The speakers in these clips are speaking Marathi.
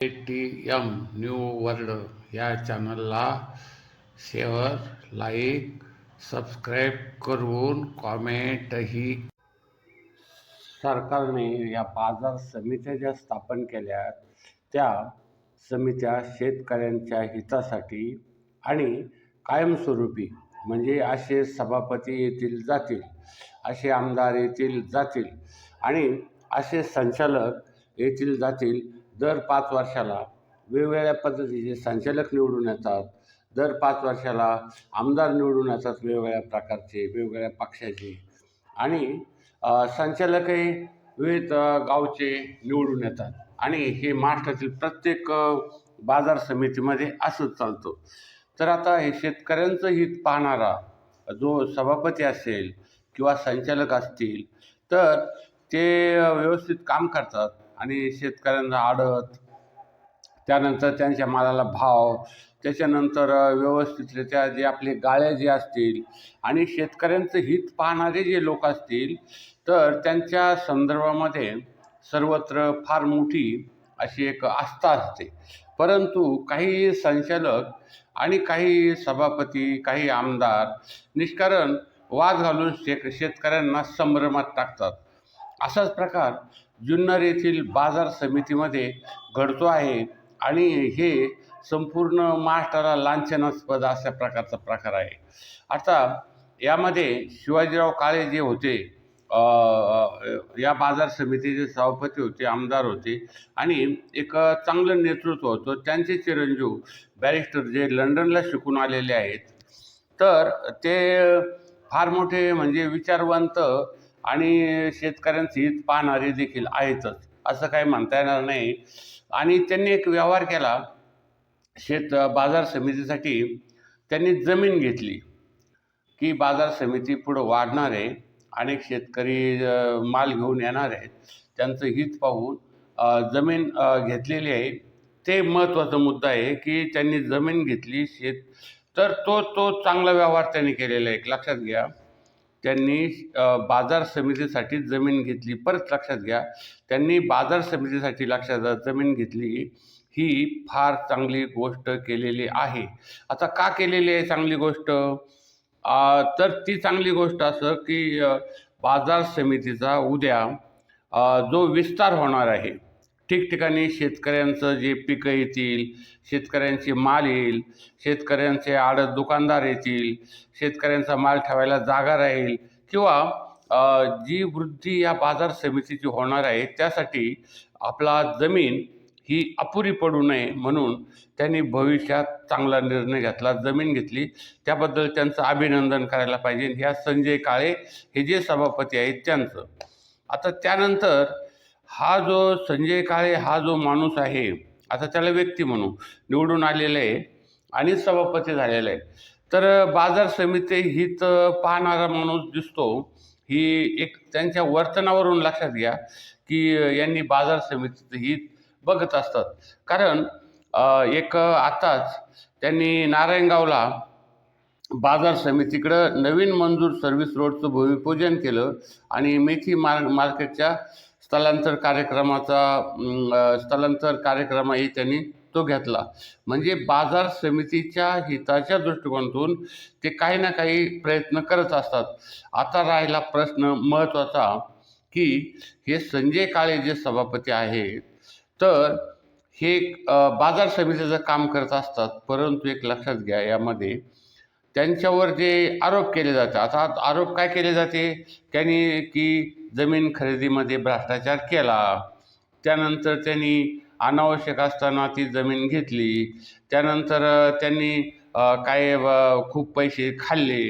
A T M new world या चॅनलला शेअर लाईक सबस्क्राईब करून कॉमेंटही सरकारने या बाजार समित्या ज्या स्थापन केल्या त्या समित्या शेतकऱ्यांच्या हितासाठी आणि कायमस्वरूपी म्हणजे असे सभापती येतील जातील असे आमदार येतील जातील आणि असे संचालक येतील जातील दर पाच वर्षाला वेगवेगळ्या पद्धतीचे संचालक निवडून येतात. दर पाच वर्षाला आमदार निवडून येतात वेगवेगळ्या प्रकारचे वेगवेगळ्या पक्षाचे. आणि संचालकही विविध गावचे निवडून येतात. आणि हे महाराष्ट्रातील प्रत्येक बाजार समितीमध्ये असंच चालतो. तर आता हे शेतकऱ्यांचं हित पाहणारा जो सभापती असेल किंवा संचालक असतील तर ते व्यवस्थित काम करतात. आणि शेतकऱ्यांना आडत त्यानंतर त्यांच्या मालाला भाव त्याच्यानंतर व्यवस्थितरित्या जे आपले गाळ्या जे असतील आणि शेतकऱ्यांचं हित पाहणारे जे लोक असतील तर त्यांच्या संदर्भामध्ये सर्वत्र फार मोठी अशी एक आस्था असते. परंतु काही संचालक आणि काही सभापती काही आमदार निष्कारण वाद घालून शेक शेतकऱ्यांना संभ्रमात टाकतात. असाच प्रकार जुन्नर येथील बाजार समितीमध्ये घडतो आहे आणि हे संपूर्ण महाराष्ट्राला लांछनास्पद अशा प्रकारचा प्रकार आहे. आता यामध्ये शिवाजीराव काळे जे होते या बाजार समितीचे सभापती होते आमदार होते आणि एक चांगलं नेतृत्व होतं. त्यांचे चिरंजीव बॅरिस्टर जे लंडनला शिकून आलेले आहेत. तर ते फार मोठे म्हणजे विचारवंत आणि शेतकऱ्यांचं हित पाहणारे देखील आहेतच असं काही म्हणता येणार नाही. आणि त्यांनी एक व्यवहार केला. शेत बाजार समितीसाठी त्यांनी जमीन घेतली की बाजार समिती पुढं वाढणार आहे अनेक शेतकरी माल घेऊन येणार आहेत त्यांचं हित पाहून जमीन घेतलेली आहे. ते महत्त्वाचा मुद्दा आहे की त्यांनी जमीन घेतली शेत तर तो तो चांगला व्यवहार त्यांनी केलेला आहे. एक लक्षात घ्या. त्यांनी बाजार समितीसाठी जमीन घेतली. परत लक्षात घ्या त्यांनी बाजार समितीसाठी लक्षात जमीन घेतली ही फार चांगली गोष्ट केलेली आहे. आता का केलेली आहे चांगली गोष्ट? तर ती चांगली गोष्ट असं की बाजार समितीचा उद्या जो विस्तार होणार आहे ठिकठिकाणी शेतकऱ्यांचं जे पिकं येतील शेतकऱ्यांचे माल येईल शेतकऱ्यांचे आडत दुकानदार येतील शेतकऱ्यांचा माल ठेवायला जागा राहील किंवा जी वृद्धी या बाजार समितीची होणार आहे त्यासाठी आपला जमीन ही अपुरी पडू नये म्हणून त्यांनी भविष्यात चांगला निर्णय घेतला जमीन घेतली. त्याबद्दल त्यांचं अभिनंदन करायला पाहिजे. ह्या संजय काळे हे जे सभापती आहेत त्यांचं. आता त्यानंतर हा जो संजय काळे हा जो माणूस आहे आता त्याला व्यक्ती म्हणू निवडून आलेला आहे आणि सभापती झालेला आहे. तर बाजार समिती हित पाहणारा माणूस दिसतो. ही एक त्यांच्या वर्तनावरून लक्षात घ्या की यांनी बाजार समितीचं हित बघत असतात. कारण एक आताच त्यांनी नारायणगावला बाजार समितीकडं नवीन मंजूर सर्व्हिस रोडचं भूमिपूजन केलं आणि मेथी मार्ग मार्केटच्या स्थलांतर कार्यक्रमाचा स्थलांतर कार्यक्रमही त्यांनी तो घेतला. म्हणजे बाजार समितीच्या हिताच्या दृष्टिकोनातून ते काही ना काही प्रयत्न करत असतात. आता राहिला प्रश्न महत्त्वाचा की हे संजय काळे जे सभापती आहेत तर हे बाजार समितीचं काम करत असतात. परंतु एक लक्षात घ्या यामध्ये त्यांच्यावर जे आरोप केले जातात आता आरोप काय केले जाते? त्यांनी की जमीन खरेदीमध्ये भ्रष्टाचार केला. त्यानंतर त्यांनी अनावश्यक असताना ती जमीन घेतली. त्यानंतर त्यांनी काय खूप पैसे खाल्ले.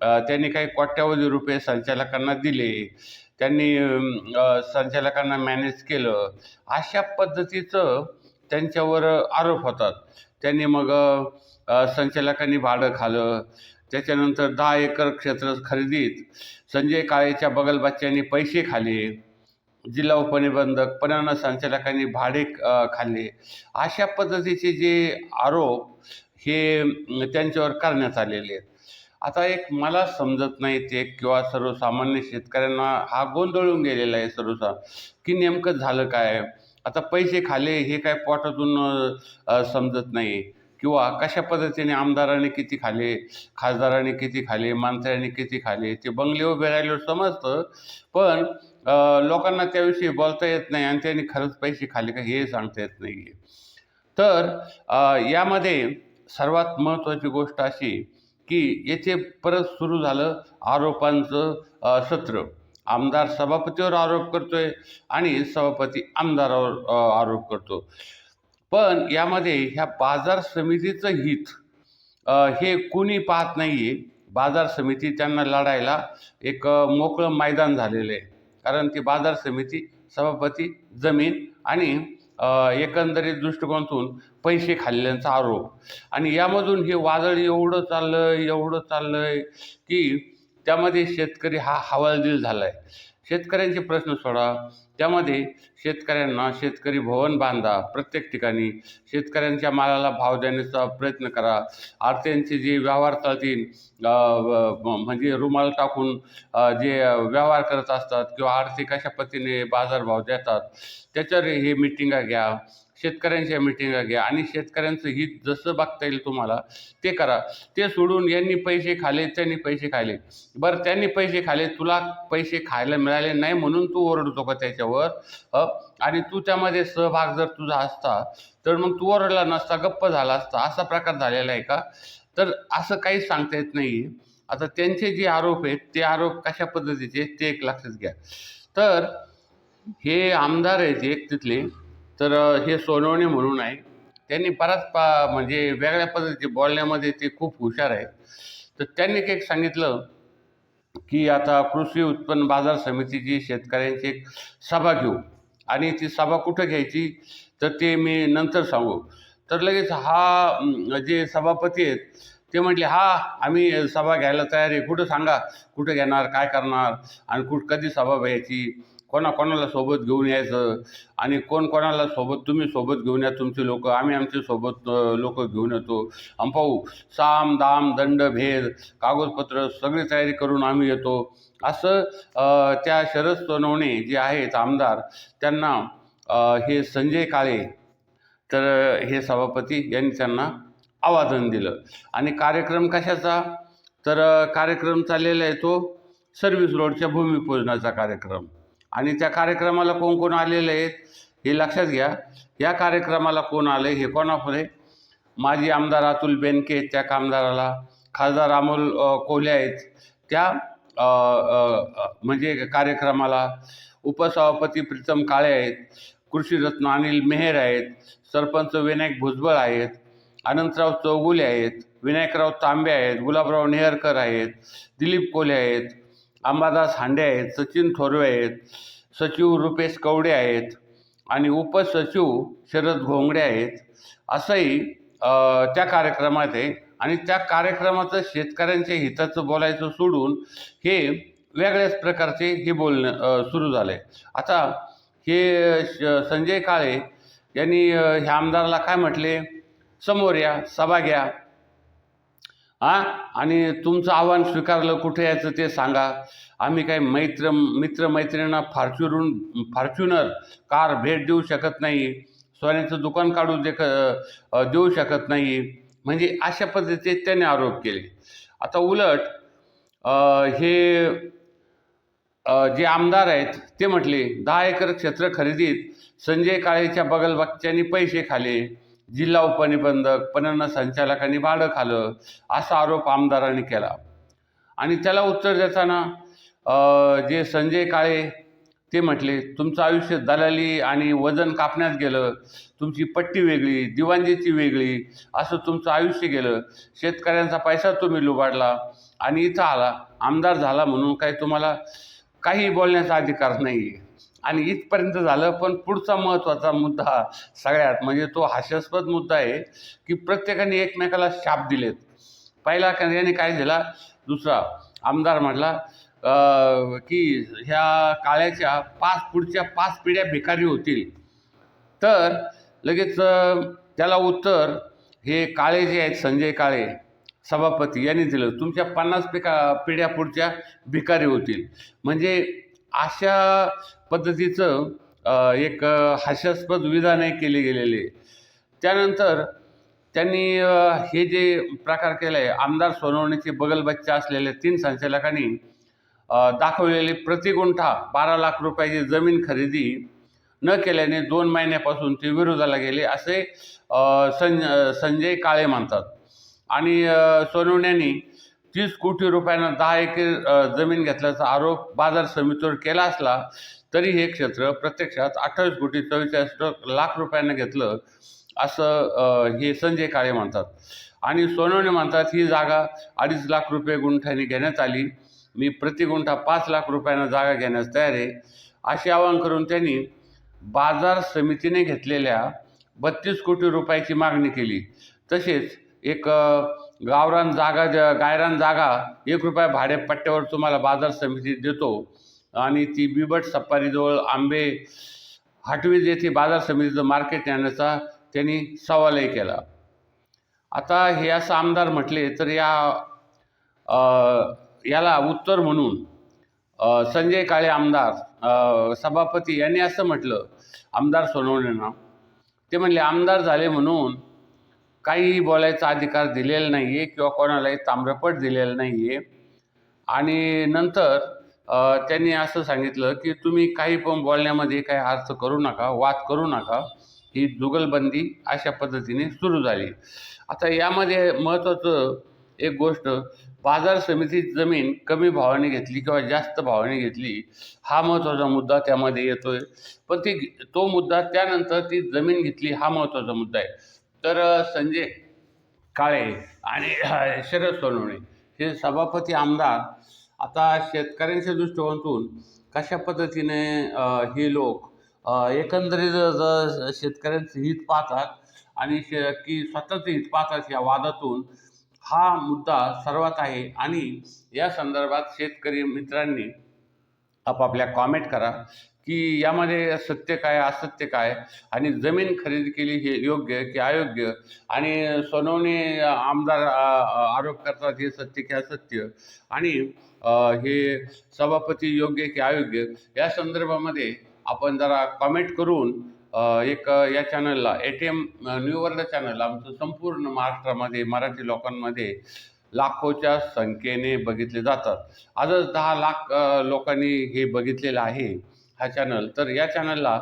त्यांनी काही कोट्यावधी रुपये संचालकांना दिले. त्यांनी संचालकांना मॅनेज केलं. अशा पद्धतीचं त्यांच्यावर आरोप होतात. त्यांनी मग संचालकांनी भाडं खालं. त्याच्यानंतर दहा एकर क्षेत्र खरेदीत संजय काळेच्या बगलबच्च्यांनी पैसे खाले. जिल्हा उपनिबंधक पणन संचालकांनी भाडे खाल्ले. अशा पद्धतीचे जे आरोप हे त्यांच्यावर करण्यात आलेले आहेत. आता एक मला समजत नाही ते किंवा सर्वसामान्य शेतकऱ्यांना हा गोंधळून गेलेला आहे सर्वसा की नेमकं झालं काय? आता पैसे खाले हे काय पोटातून समजत नाही. किंवा कशा पद्धतीने आमदाराने किती खाले खासदाराने किती खाले मंत्र्यांनी किती खाले ते बंगले उभे राहिल्यावर समजतं. पण लोकांना त्याविषयी बोलता येत नाही आणि त्यांनी खरंच पैसे खाले का हे सांगता येत नाही आहे तर यामध्ये सर्वात महत्त्वाची गोष्ट अशी की येथे परत सुरू झालं आरोपांचं सत्र. आमदार सभापतीवर आरोप करतोय आणि सभापती आमदारावर आरोप करतो. पण यामध्ये ह्या बाजार समितीचं हित हे कुणी पाहत नाही आहे बाजार समिती त्यांना लढायला एक मोकळं मैदान झालेलं आहे. कारण ती बाजार समिती सभापती जमीन आणि एकंदरीत दृष्टिकोनातून पैसे खाल्ल्यांचा आरोप. आणि यामधून हे वादळ एवढं चाललं आहे एवढं चाललं आहे की त्यामध्ये शेतकरी हा हवालदिल झाला आहे शेतकऱ्यांचे प्रश्न सोडा. त्यामध्ये शेतकऱ्यांना शेतकरी भवन बांधा. प्रत्येक ठिकाणी शेतकऱ्यांच्या मालाला भाव देण्याचा प्रयत्न करा. आरत्यांचे जे व्यवहार चालतील म्हणजे रुमाल टाकून जे व्यवहार करत असतात किंवा आर्थिक कशा पद्धतीने बाजारभाव देतात त्याच्यावर हे मिटिंगा घ्या. शेतकऱ्यांच्या मिटिंगा घ्या आणि शेतकऱ्यांचं हित जसं बघता येईल तुम्हाला ते करा. ते सोडून यांनी पैसे खाले त्यांनी पैसे खाले. बरं त्यांनी पैसे खाले तुला पैसे खायला मिळाले नाही म्हणून तू ओरडतो का त्याच्यावर? आणि तू त्यामध्ये सहभाग जर तुझा असता तर मग तू ओरडला नसता गप्प झाला असता असा प्रकार झालेला आहे का? तर असं काहीच सांगता येत नाही. आता त्यांचे जे आरोप आहेत ते आरोप कशा पद्धतीचे ते एक लक्षात घ्या. तर हे आमदार आहेत एक तिथले तर हे सोनवणे म्हणून आहे. त्यांनी बराच पा म्हणजे वेगळ्या पद्धतीचे बोलण्यामध्ये ते खूप हुशार आहेत. तर त्यांनी एक सांगितलं की आता कृषी उत्पन्न बाजार समितीची शेतकऱ्यांची एक सभा घेऊ. आणि ती सभा कुठं घ्यायची? तर ते मी नंतर सांगू. तर लगेच हा जे सभापती आहेत ते म्हटले हा आम्ही सभा घ्यायला तयार आहे. कुठं सांगा? कुठं घेणार? काय करणार? आणि कुठं कधी सभा घ्यायची कोणाकोणाला सोबत घेऊन यायचं? आणि कोण कोणाला सोबत तुम्ही सोबत घेऊन या तुमचे लोक. आम्ही आमचे सोबत लोक घेऊन येतो. आम पाहू साम दाम दंड भेद कागदपत्र सगळी तयारी करून आम्ही येतो. असं त्या शरद सोनवणे जे आहेत आमदार त्यांना हे संजय काळे तर हे सभापती यांनी त्यांना आवाहन दिलं. आणि कार्यक्रम कशाचा? तर कार्यक्रम चाललेला आहे तो सर्व्हिस रोडच्या भूमिपूजनाचा कार्यक्रम. आणि त्या कार्यक्रमाला कोण कोण आलेले आहेत हे लक्षात घ्या. या कार्यक्रमाला कोण आलं हे कोणापुढे माजी आमदार अतुल बेनके आहेत त्या कामदाराला. खासदार अमोल अ, कोल्हे आहेत त्या म्हणजे कार्यक्रमाला. उपसभापती प्रीतम काळे आहेत कृषीरत्न अनिल मेहेर आहेत सरपंच विनायक भुजबळ आहेत अनंतराव चौगुले आहेत विनायकराव तांबे आहेत गुलाबराव नेहरकर आहेत दिलीप कोल्हे आहेत अंबादास हांडे आहेत सचिन थोरवे आहेत सचिव रुपेश कवडे आहेत आणि उपसचिव शरद घोंगडे आहेत. असंही त्या कार्यक्रमात आहे. आणि त्या कार्यक्रमाचं शेतकऱ्यांच्या हिताचं बोलायचं सोडून हे वेगळ्याच प्रकारचे हे बोलणं सुरू झालं आहे आता हे श- संजय काळे यांनी ह्या आमदाराला काय म्हटले? समोर या सभा घ्या. हां? आणि तुमचं आव्हान स्वीकारलं कुठे यायचं ते सांगा. आम्ही काही मैत्र मित्रमैत्रिणींना फॉर्च्युरून फॉर्च्युनर कार भेट देऊ शकत नाही. सोन्याचं दुकान काढू देख देऊ शकत नाही. म्हणजे अशा पद्धतीचे त्याने आरोप केले. आता उलट हे जे आमदार आहेत ते म्हटले दहा एकर क्षेत्र खरेदीत संजय काळेच्या बगलबच्च्यांनी पैसे खाले. जिल्हा उपनिबंधक पणन संचालकांनी भाडं खालं असा आरोप आमदारांनी केला. आणि त्याला उत्तर देताना जे संजय काळे ते म्हटले तुमचं आयुष्य दलाली आणि वजन कापण्यात गेलं तुमची पट्टी वेगळी दिवाणजीची वेगळी असं तुमचं आयुष्य गेलं. शेतकऱ्यांचा पैसा तुम्ही लुबाडला आणि इथं आला. आमदार झाला म्हणून काही तुम्हाला काही बोलण्याचा अधिकार नाही आहे आणि इथपर्यंत झालं पण पुढचा महत्त्वाचा मुद्दा सगळ्यात म्हणजे तो हास्यास्पद मुद्दा आहे की प्रत्येकाने एकमेकाला शाप दिलेत. पहिला याने काय दिला दुसरा आमदार म्हटला की ह्या काळ्याच्या पाच पुढच्या पाच पिढ्या भिकारी होतील. तर लगेच त्याला उत्तर हे काळे जे आहेत संजय काळे सभापती यांनी दिलं. तुमच्या पन्नास पिका पिढ्या पुढच्या भिकारी होतील. म्हणजे अशा पद्धतीचं एक हास्यास्पद विधानही केली गेलेली त्यानंतर त्यांनी हे जे प्रकार केला आहे आमदार सोनवणेचे बगलबच्चा असलेल्या तीन संचालकांनी अ, दाखवलेली प्रतिगुंठा बारा लाख रुपयाची जमीन खरेदी न केल्याने दोन महिन्यापासून ते विरोधाला गेले असे सं संजय काळे म्हणतात. आणि सोनवण्यानी तीस कोटी रुपयांना दहा एकर जमीन घेतल्याचा आरोप बाजार समितीवर केला असला तरी हे क्षेत्र प्रत्यक्षात अठ्ठावीस कोटी चव्वेचाळीस लाख रुपयांना घेतलं असं हे संजय काळे म्हणतात. आणि सोनवणे म्हणतात ही जागा अडीच लाख रुपये गुंठ्याने घेण्यात आली. मी प्रति गुंठा पाच लाख रुपयांना जागा घेण्यास तयार आहे. असे आवाहन करून त्यांनी बाजार समितीने घेतलेल्या बत्तीस कोटी रुपयाची मागणी केली. तसेच एक गावरान जागा ज- गायरान जागा एक रुपया भाडेपट्ट्यावर तुम्हाला बाजार समिती देतो. आणि ती बिबट सफारीजवळ आंबे हाटवीज येथे बाजार समितीचं मार्केट आणण्याचा त्यांनी सवालही केला. आता हे असं आमदार म्हटले तर या याला उत्तर म्हणून संजय काळे आमदार सभापती यांनी असं म्हटलं. आमदार सोनवणेंना ते म्हणले आमदार झाले म्हणून काहीही बोलायचा अधिकार दिलेला नाही आहे किंवा कोणालाही ताम्रपट दिलेला नाही आहे आणि नंतर त्यांनी असं सांगितलं की तुम्ही काही पण बोलण्यामध्ये काही अर्थ करू नका वाद करू नका. ही जुगलबंदी अशा पद्धतीने सुरू झाली. आता यामध्ये महत्त्वाचं एक गोष्ट बाजार समितीत जमीन कमी भावाने घेतली किंवा जास्त भावाने घेतली हा महत्त्वाचा मुद्दा त्यामध्ये येतोय. पण ती तो मुद्दा त्यानंतर ती जमीन घेतली हा महत्त्वाचा मुद्दा आहे. तर संजय काळे आणि शरद सोनवणे हे सभापती आमदार आता शेतकऱ्यांच्या दृष्टिकोनातून कशा पद्धतीने हे लोक एकंदरीत ज- शेतकऱ्यांचं हित पाहतात आणि शे की स्वतःचं हित पाहतात या वादातून हा मुद्दा सर्वात आहे. आणि या संदर्भात शेतकरी मित्रांनी आपापल्या कॉमेंट करा. की यामध्ये सत्य काय असत्य काय? आणि जमीन खरेदी केली हे योग्य की अयोग्य? आणि सोनवणे आमदार आरोप करतात हे सत्य की असत्य? आणि हे सभापती योग्य की अयोग्य? या संदर्भामध्ये आपण जरा कॉमेंट करून एक या चॅनलला ए टी एम न्यूवर्ल्ड चॅनलला चॅनल आमचं संपूर्ण महाराष्ट्रामध्ये मराठी लोकांमध्ये लाखोच्या संख्येने बघितले जातात. आजच दहा लाख लोकांनी हे बघितलेलं आहे. हा चॅनल तर या चॅनलला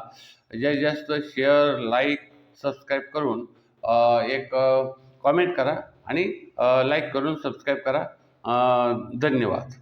जास्तीत जास्त शेअर लाईक सबस्क्राईब करून एक कॉमेंट करा आणि लाईक करून सबस्क्राईब करा. धन्यवाद.